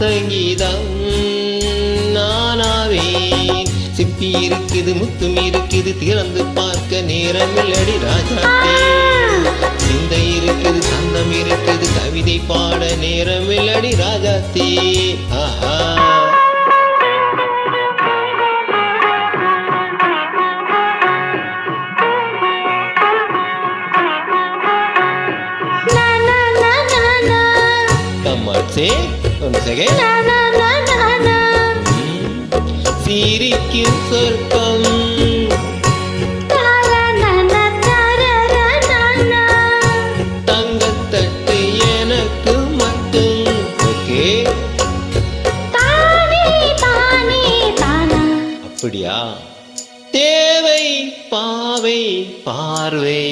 சங்கீதம் நானாவே சிப்பி இருக்குது முத்தும் இருக்குது திறந்து பார்க்க நேரமில்லடி ராஜாத்தே சிந்தை இருக்குது சந்தம் இருக்குது கவிதை பாட நேரமில்லடி ராஜாத்தே. ஆஹா. நா, say again. சிரிக்கும் நா. தங்கத்தட்டு எனக்கு மட்டும் ஓகே. அப்படியா தேவை பாவை பார்வை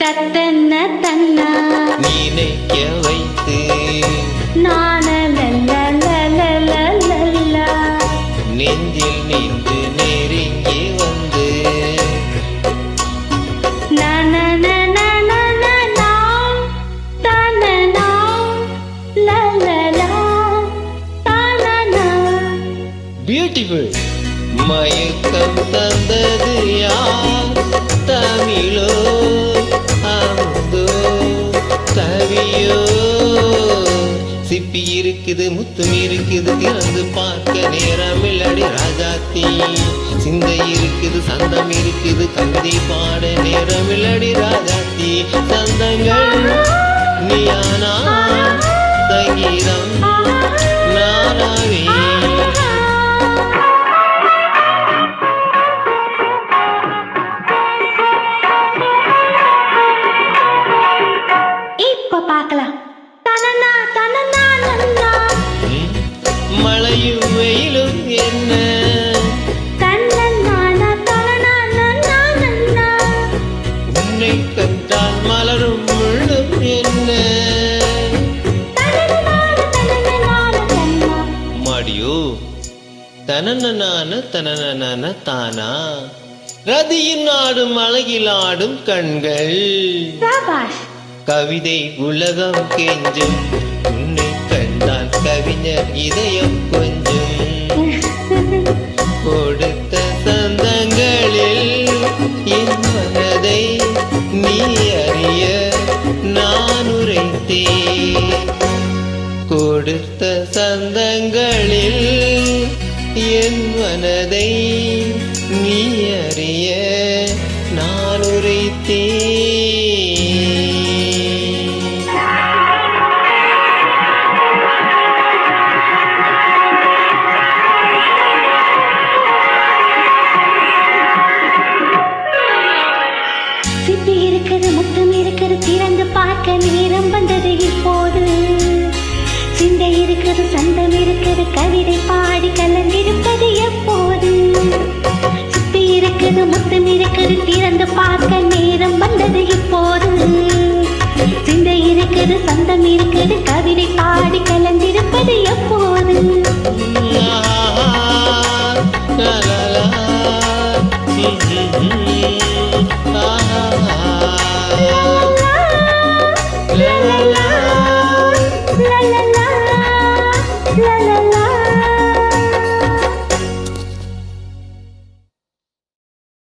தத்தன்ன தன்னா நினைக்க வைத்து பியூட்டிஃபுல் மயக்கம் தந்தது யார்? தமிழோ அமுதோ தவியோ. சிப்பி இருக்குது முத்தும் இருக்குது திறந்து பார்க்க நேரம் இல்லடி ராஜாத்தி. சிந்தை இருக்குது சந்தம் இருக்குது கவிதை பாட நேரம் இல்லடி ராஜாத்தி. சந்தங்கள் நீயானா சங்கீதம் கண்டால் மலரும் முள்ளும் என்ன? மாடியோ தனனனான தனனனான தானா? ரதியின் ஆடும் அழகில் ஆடும் கண்கள். கவிதை உலகம் கெஞ்சும். உன்னை கண்டால் கவிஞர் இதயம் கொஞ்சம். கொடுத்த சந்தங்களில் என் மனதை நீ அறிய நான் உரைத்தே கொடுத்த சந்தங்களில் என் மனதை இருக்குது சந்தம் இருக்குது கவிதை பாடி கலந்திருப்பது எப்போது சுத்தி இருக்குது முத்தம் இருக்குது திறந்து பார்க்க நேரம் வந்தது இப்போது சிந்தை இருக்குது சந்தம் இருக்குது கவிதை பாடி